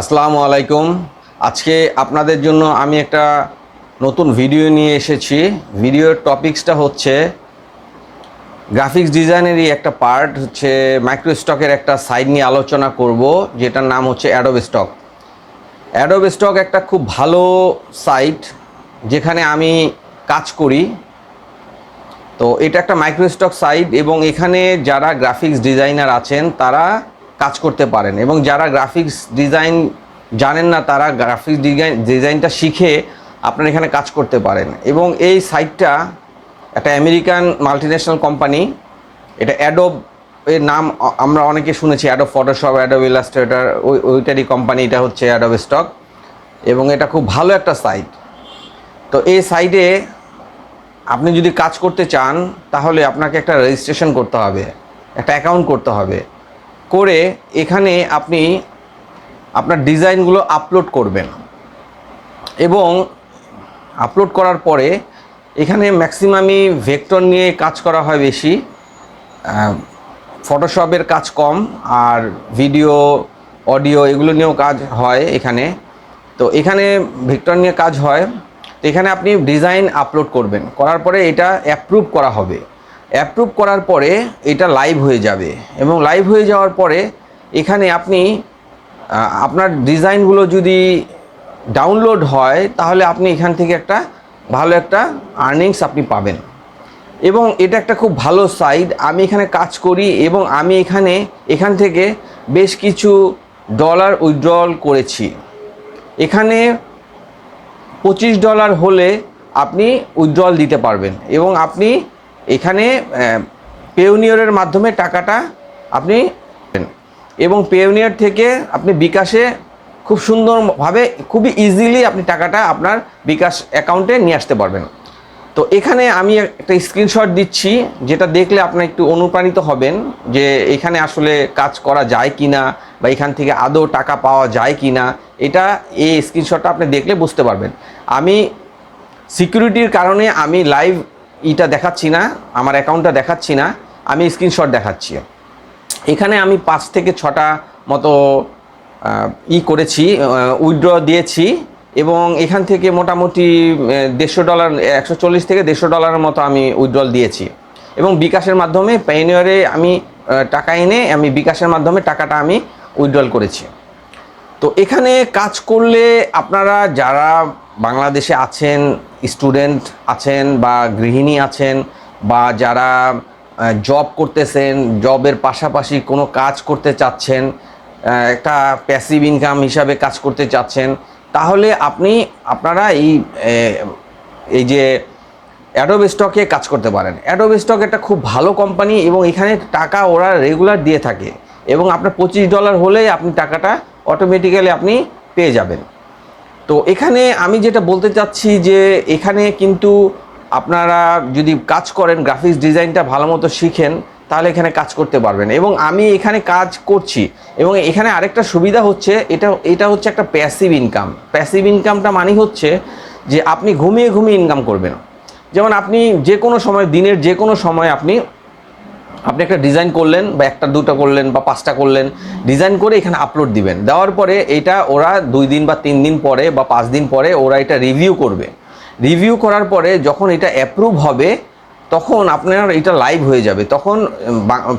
আসসালামু আলাইকুম। আজকে আপনাদের জন্য আমি একটা নতুন ভিডিও নিয়ে এসেছি। ভিডিওর টপিকসটা হচ্ছে গ্রাফিক্স ডিজাইনেরই একটা পার্ট, হচ্ছে মাইক্রো স্টকের একটা সাইড নিয়ে আলোচনা করব, যেটার নাম হচ্ছে অ্যাডোব স্টক অ্যাডোব স্টক একটা খুব ভালো সাইট, যেখানে আমি কাজ করি। তো এটা একটা মাইক্রোস্টক সাইট এবং এখানে যারা গ্রাফিক্স ডিজাইনার আছেন, তারা কাজ করতে পারেন এবং যারা গ্রাফিক্স ডিজাইন জানেন না, তারা গ্রাফিক্স ডিজাইন ডিজাইনটা শিখে আপনারা এখানে কাজ করতে পারেন। এবং এই সাইটটা একটা আমেরিকান মাল্টিন্যাশনাল কোম্পানি এটা অ্যাডোব এর নাম আমরা অনেকে শুনেছি অ্যাডোব ফটোশপ অ্যাডোব ইলাস্ট্রেটার ওই, ওইটারই কোম্পানি এটা হচ্ছে অ্যাডোব স্টক এবং এটা খুব ভালো একটা সাইট তো এই সাইটে আপনি যদি কাজ করতে চান, তাহলে আপনাকে একটা রেজিস্ট্রেশন করতে হবে, একটা অ্যাকাউন্ট করতে হবে। করে এখানে আপনি আপনার ডিজাইনগুলো আপলোড করবেন। এবং আপলোড করার পরে এখানে ম্যাক্সিমামই ভেক্টর নিয়ে কাজ করা হয় বেশি। ফটোশপের কাজ কম আর ভিডিও অডিও এগুলো নিয়েও কাজ হয় এখানে। তো এখানে ভেক্টর নিয়ে কাজ হয়। তো এখানে আপনি ডিজাইন আপলোড করবেন। করার পরে এটা অ্যাপ্রুভ করা হবে। অ্যাপ্রুভ করার পরে এটা লাইভ হয়ে যাবে। এবং লাইভ হয়ে যাওয়ার পরে এখানে আপনি আপনার ডিজাইনগুলো যদি ডাউনলোড হয়, তাহলে আপনি এখান থেকে একটা ভালো একটা আর্নিংস আপনি পাবেন। এবং এটা একটা খুব ভালো সাইট আমি এখানে কাজ করি এবং আমি এখানে, এখান থেকে বেশ কিছু ডলার উইথড্রল করেছি। এখানে পঁচিশ ডলার হলে আপনি উইথড্রল দিতে পারবেন। এবং আপনি এখানে পেউনিয়রের মাধ্যমে টাকাটা আপনি। এবং পেউনিয়র থেকে আপনি বিকাশে খুব সুন্দরভাবে, খুবই ইজিলি আপনি টাকাটা আপনার বিকাশ অ্যাকাউন্টে নিয়ে আসতে পারবেন। তো এখানে আমি একটা স্ক্রিনশট দিচ্ছি, যেটা দেখলে আপনার একটু অনুপ্রাণিত হবেন যে এখানে আসলে কাজ করা যায় কি না বা এখান থেকে আদৌ টাকা পাওয়া যায় কি না এটা, এই স্ক্রিনশটটা আপনি দেখলে বুঝতে পারবেন। আমি সিকিউরিটির কারণে আমি লাইভ ইটা দেখাচ্ছি না, আমার অ্যাকাউন্টটা দেখাচ্ছি না, আমি স্ক্রিনশট দেখাচ্ছি। এখানে আমি পাঁচ থেকে ছটা মতো ই করেছি উইথড্র দিয়েছি এবং এখান থেকে মোটামুটি দেড়শো ডলার একশো চল্লিশ থেকে দেড়শো ডলারের মতো আমি উইথড্রল দিয়েছি। এবং বিকাশের মাধ্যমে পেনিয়রে আমি টাকা এনে আমি বিকাশের মাধ্যমে টাকাটা আমি উইথড্রল করেছি। তো এখানে কাজ করলে আপনারা যারা বাংলাদেশে আছেন স্টুডেন্ট আছেন বা গৃহিণী আছেন বা যারা জব করতেছেন জবের পাশাপাশি কোনো কাজ করতে চাচ্ছেন একটা প্যাসিভ ইনকাম হিসাবে কাজ করতে চাচ্ছেন, তাহলে আপনি, আপনারা এই এই যে অ্যাডোব স্টকে কাজ করতে পারেন। অ্যাডোব স্টক একটা খুব ভালো কোম্পানি এবং এখানে টাকা ওরা রেগুলার দিয়ে থাকে এবং আপনার পঁচিশ ডলার হলেই আপনি টাকাটা অটোমেটিক্যালি আপনি পেয়ে যাবেন। তো এখানে আমি যেটা বলতে চাচ্ছি যে এখানে কিন্তু আপনারা যদি কাজ করেন গ্রাফিক্স ডিজাইনটা ভালো মতো শিখেন, তাহলে এখানে কাজ করতে পারবেন। এবং আমি এখানে কাজ করছি। এবং এখানে আরেকটা সুবিধা হচ্ছে, এটা এটা হচ্ছে একটা প্যাসিভ ইনকাম প্যাসিভ ইনকামটা মানে হচ্ছে যে আপনি ঘুমিয়ে ঘুমিয়ে ইনকাম করবেন। যেমন আপনি যে কোনো সময়, দিনের যে কোনো সময় আপনি আপনি একটা ডিজাইন করলেন বা একটা দুটো করলেন বা পাঁচটা করলেন ডিজাইন করে এখানে আপলোড দিবেন। দেওয়ার পরে এটা ওরা দুই দিন বা তিন দিন পরে বা পাঁচ দিন পরে ওরা এটা রিভিউ করবে। রিভিউ করার পরে যখন এটা অ্যাপ্রুভ হবে, তখন আপনার এটা লাইভ হয়ে যাবে। তখন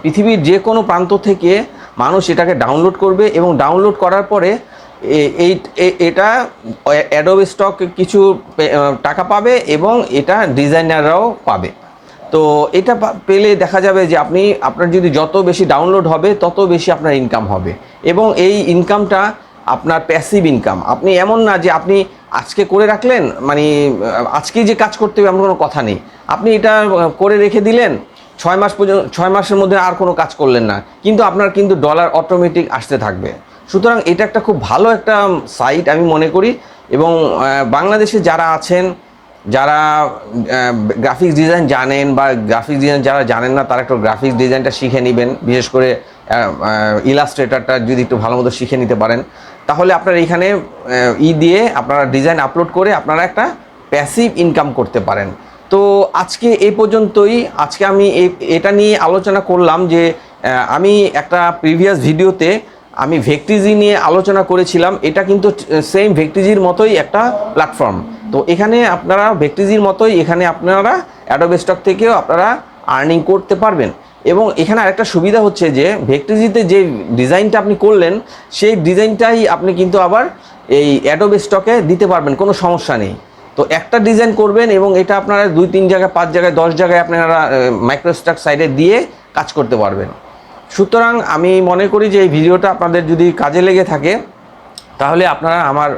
পৃথিবীর যে কোনো প্রান্ত থেকে মানুষ এটাকে ডাউনলোড করবে এবং ডাউনলোড করার পরে এই এটা অ্যাডোব স্টক কিছু টাকা পাবে এবং এটা ডিজাইনাররাও পাবে। তো এটা পেলে দেখা যাবে যে আপনি, আপনার যদি যত বেশি ডাউনলোড হবে, তত বেশি আপনার ইনকাম হবে। এবং এই ইনকামটা আপনার প্যাসিভ ইনকাম আপনি এমন না যে আপনি আজকে করে রাখলেন মানে আজকেই যে কাজ করতে হবে এমন কোনো কথা নেই। আপনি এটা করে রেখে দিলেন, ছয় মাস পর্যন্ত, ছয় মাসের মধ্যে আর কোনো কাজ করলেন না। কিন্তু আপনার কিন্তু ডলার অটোমেটিক আসতে থাকবে। সুতরাং এটা একটা খুব ভালো একটা সাইট আমি মনে করি। এবং বাংলাদেশে যারা আছেন যারা গ্রাফিক্স ডিজাইন জানেন বা গ্রাফিক্স ডিজাইন যারা জানেন না, তারা একটু গ্রাফিক্স ডিজাইনটা শিখে নেবেন। বিশেষ করে ইলাস্ট্রেটারটা যদি একটু ভালো মতো শিখে নিতে পারেন। তাহলে আপনার এখানে ই দিয়ে আপনারা ডিজাইন আপলোড করে আপনারা একটা প্যাসিভ ইনকাম করতে পারেন। তো আজকে এই পর্যন্তই। আজকে আমি এটা নিয়ে আলোচনা করলাম যে আমি একটা প্রিভিয়াস ভিডিওতে আমি ভেক্টিজি নিয়ে আলোচনা করেছিলাম। এটা কিন্তু সেম ভেক্টিজির মতোই একটা প্ল্যাটফর্ম তো এখানে আপনারা ভেক্টিজির মতোই এখানে আপনারা অ্যাডোবে স্টক থেকেও আপনারা আর্নিং করতে পারবেন। এবং এখানে আরেকটা সুবিধা হচ্ছে যে ভেক্টিজিতে যে ডিজাইনটা আপনি করলেন, সেই ডিজাইনটাই আপনি কিন্তু আবার এই অ্যাডোবে স্টকে দিতে পারবেন, কোনো সমস্যা নেই। তো একটা ডিজাইন করবেন এবং এটা আপনারা দুই, তিন জায়গায়, পাঁচ জায়গায়, দশ জায়গায় আপনারা মাইক্রোস্টক সাইডে দিয়ে কাজ করতে পারবেন। সুতরাং আমি মনে করি যে এই ভিডিওটা আপনাদের যদি কাজে লেগে থাকে, তাহলে আপনারা আমার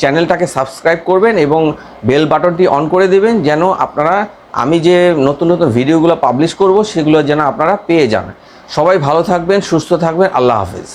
চ্যানেলটাকে সাবস্ক্রাইব করবেন এবং বেল বাটনটি অন করে দেবেন যেন আপনারা, আমি যে নতুন নতুন ভিডিওগুলো পাবলিশ করব, সেগুলো যেন আপনারা পেয়ে যান। সবাই ভালো থাকবেন, সুস্থ থাকবেন, আল্লাহ হাফিজ।